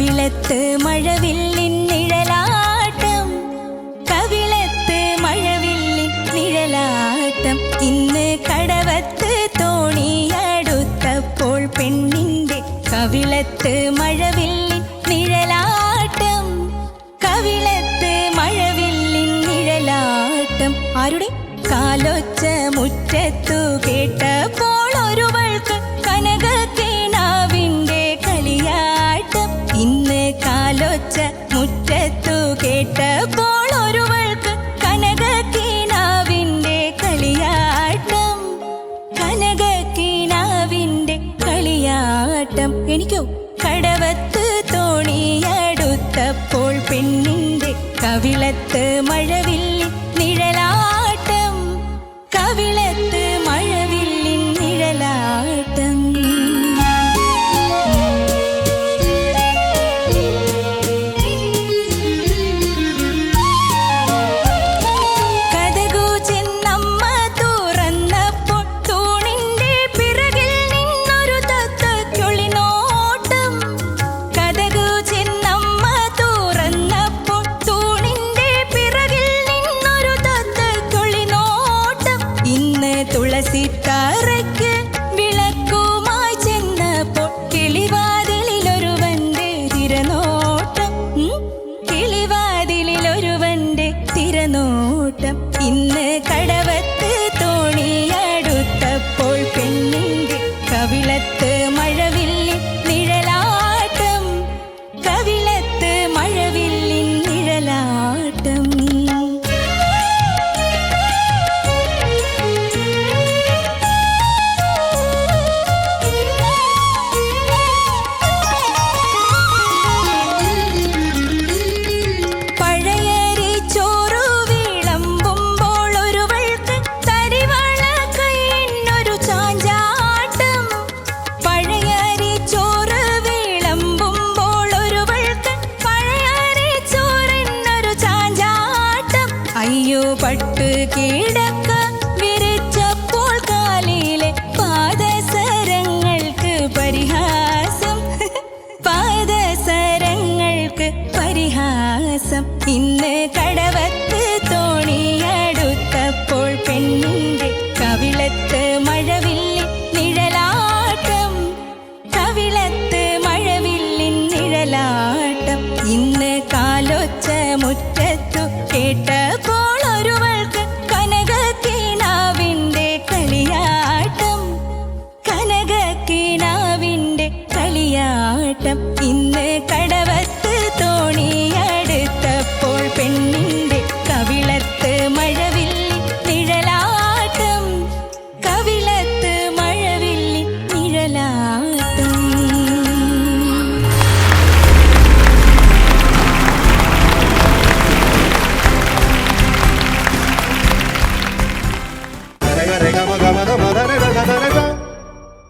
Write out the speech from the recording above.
കവിളത്ത് മഴവില്ലിൻ നിഴലാട്ടം. കവിളത്ത് മഴവില്ലിൻ നിഴലാട്ടം. ഇന്ന് കടവത്ത് തോണിയടുത്തപ്പോൾ പെണ്ണിന്റെ കവിളത്ത് മഴവില്ലിൻ നിഴലാട്ടം. കവിളത്ത് മഴവില്ലിൻ നിഴലാട്ടം. ആരുടെ? കാലൊച്ച മുറ്റത്തു കേട്ടപ്പോൾ മുറ്റത്തു കേട്ടപ്പോൾ ഒരുവൾക്ക് കനക കളിയാട്ടം. കനക കളിയാട്ടം. എനിക്കോ? കടവത്ത് തോണിയടുത്തപ്പോൾ പെണ്ണിന്റെ കവിളത്ത് മഴവില്ലിൻ ഇന്ന് കടവത്ത് പട്ട് കിടക്ക വിരിച്ചപ്പോൾ കാലിലെ പാദസരങ്ങൾക്ക് പരിഹാസം. പാദസരങ്ങൾക്ക് പരിഹാസം. ഇന്ന് കടവത്ത് തോണിയടുത്തപ്പോൾ പെണ്ണിന്റെ കവിളത്ത് മഴവില്ലേ